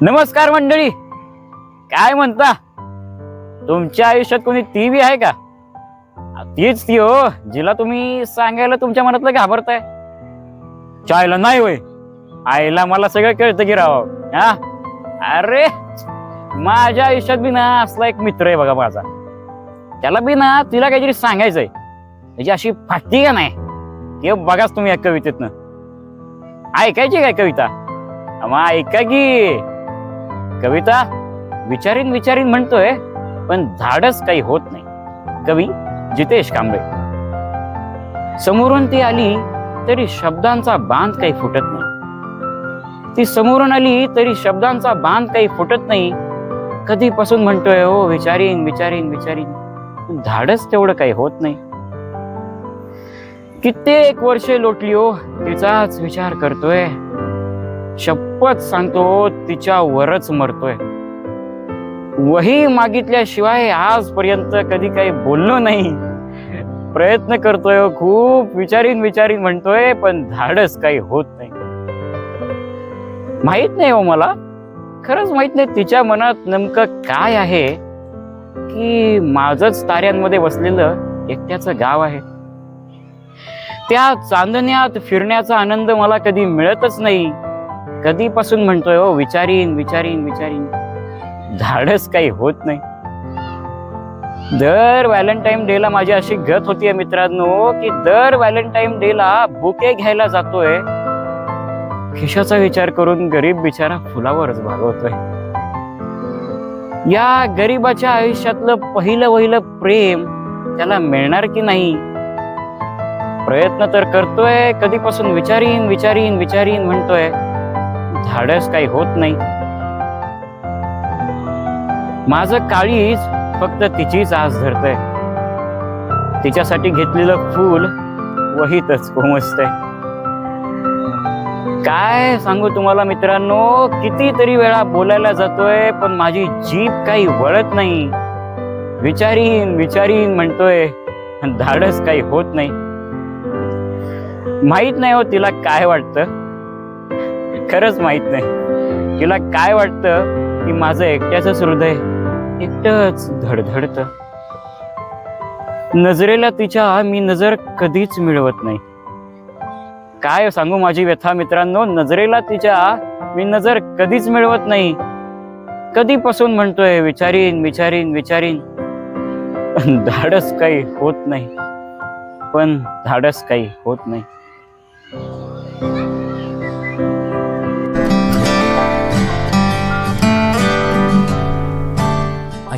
नमस्कार मंडळी. काय म्हणता? तुमच्या आयुष्यात कोणी ती बी आहे का? तीच ती हो जिला तुम्ही सांगायला तुमच्या मनातलं घाबरताय. चायला नाही होय. आईला मला सगळं कळतं की राव. हा? अरे माझ्या आयुष्यात बी ना असला एक मित्र आहे बघा माझा. त्याला बी ना तिला काहीतरी सांगायचंय. त्याची अशी फाटती का नाही? ते बघाच तुम्ही या कवितेतनं. ऐकायची काय कविता? मग ऐका की. कविता विचारीन विचारीन म्हणतोय पण धाडस काही होत नाही. कवी जितेश कांबळे. समोरून ती आली तरी शब्दांचा बांध काही फुटत नाही. ती समोरून आली तरी शब्दांचा बांध काही फुटत नाही. कधीपासून म्हणतोय हो विचारीन विचारीन विचारीन. झाडच धाडस तेवढं काही होत नाही. कित्येक वर्षे लोटली हो तिचाच विचार करतोय. शपथ सांगतो तिच्यावरच मरतोय. वही मागितल्याशिवाय आजपर्यंत कधी काही बोललो नाही. प्रयत्न करतोय खूप विचारीन विचारीन म्हणतोय पण धाडस काही होत नाही. माहीत नाही हो मला. खरंच माहीत नाही तिच्या मनात नेमकं काय आहे की माझच ताऱ्यांमध्ये बसलेलं एकट्याचं गाव आहे. त्या चांदण्यात फिरण्याचा आनंद मला कधी मिळतच नाही. कधीपासून म्हणतोय हो विचारीन विचारीन विचारीन. धाडस काही होत नाही. दर व्हॅलेंटाईन डे ला माझी अशी गत होतीये मित्रांनो की दर व्हॅलेंटाईन डे ला बुके घ्यायला जातोय. खिशाचा विचार करून गरीब बिचारा फुलावरच भागवतोय. या गरीबाच्या आयुष्यातलं पहिलं वहिलं प्रेम त्याला मिळणार की नाही? प्रयत्न तर करतोय कधीपासून विचारीन विचारीन विचारीन म्हणतोय. धाडस काही होत नाही. माझं काळीज फक्त तिचीच आस धरतय. तिच्यासाठी घेतलेलं फूल वहीतच कोमसतय काय सांगू तुम्हाला मित्रांनो कितीतरी वेळा बोलायला जातोय पण माझी जीभ काही वळत नाही. विचारीन विचारीन म्हणतोय धाडस काही होत नाही. माहीत नाही हो तिला काय वाटतं. खरंच माहीत नाही. तिला काय वाटतं की माझं एकट्याचंच हृदय एकटच धडधडत? नजरेला तिच्या मी नजर कधीच मिळवत नाही. काय सांगू माझी व्यथा मित्रांनो? नजरेला तिच्या मी नजर कधीच मिळवत नाही. कधीपासून म्हणतोय विचारीन विचारीन विचारीन. धाडस काही होत नाही. पण धाडस काही होत नाही.